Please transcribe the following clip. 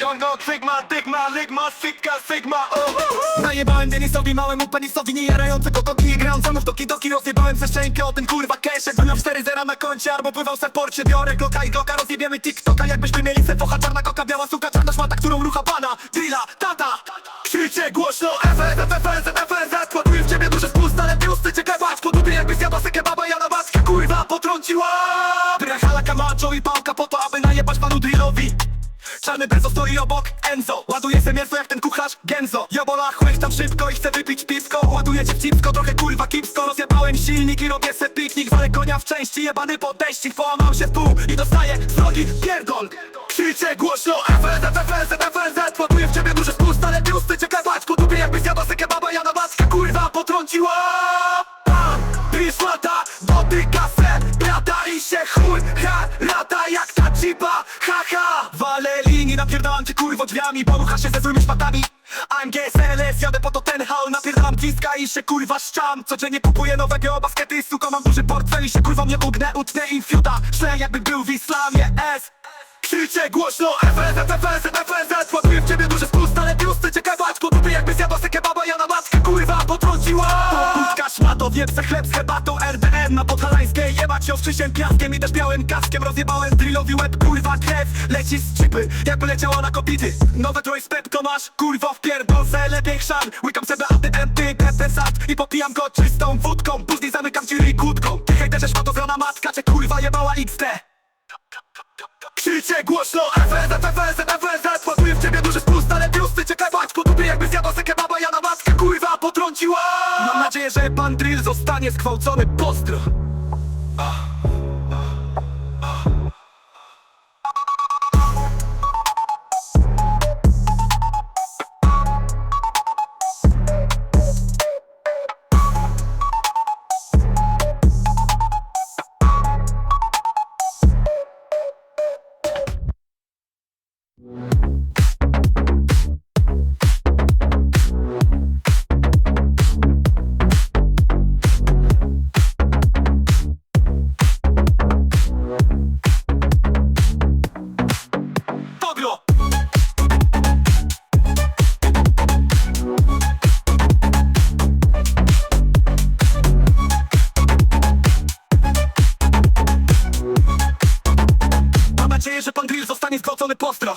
Go Sigma, Sigma, Ligma, Sigma, Sigma, oh Najebałem Denisowi, małemu penisowi, nie jarającego koki i grającemu w doki doki Rozjebałem ze szczękę o ten kurwa cash Jakbym miał 4 zera na koncie, albo pływał se w porcie. Biorę gloka i gloka, rozjebiemy TikToka. Jakbyśmy mieli se focha, czarna koka, biała suka, czarna szmata Którą rucha pana, drilla, tata Krzyczę głośno, FZ, FZ, FZ Ładuję w ciebie duże spust, ale biusty cię kebać Po dupie jakby zjadła se kebaba, ja na maskę kurwa potrąciła. Brachala Camacho i pałka po to, aby najebać panu drillowi Czarny benzo stoi obok Enzo Ładuje se mięso jak ten kucharz Genzo Jobola tam szybko i chcę wypić piwko Ładuję cię w cipsko, trochę kurwa kipsko Rozjebałem silnik i robię se piknik Walę konia w części, jebany podejścig Połamał się w pół i dostaję z nogi pierdol Krzyczę głośno FZ, FZ, FZ napierdalam cię kurwo drzwiami. Porucha się ze złymi szpatami AMG, SLS, jadę po to ten hał Napierdalam ciska i się kurwa szczam. Codziennie kupuję nowe geobaskety. I suko Mam duży portfel i się kurwa mnie ugnę Utnę im fiuta, szle jakby był w islamie. S. Krzyczę głośno. FZ, FZ, FZ Ładuję w ciebie duży spust, ale biusty cię kebać jakby zjadła se kebaba, ja na matkę kurwa potrąciła Se chleb z herbatą RDN na podhalańskiej Jebać ją wczysiem piaskiem i też białym kaskiem Rozjebałem drillowi łeb, kurwa krew Leci z czypy, jakby leciała na kopity Nowe Troy Spepko masz, kurwo wpierdol lepiej chrzan Łykam sobie anty-enty, sad I popijam go czystą wódką Później zamykam ci kłódką Ty hejterze szmato zrana matka, cię kurwa jebała XD Krzyczę głośno FZ, FZ, FZ Ładuję w ciebie duży spust, ale biusty cię kebać Po dupie jakby zjadła se kebaba, ja na matkę kurwa potrąciła nadzieję, że pan drill zostanie zgwałcony. Pozdro. że pan drill zostanie zgwałcony postra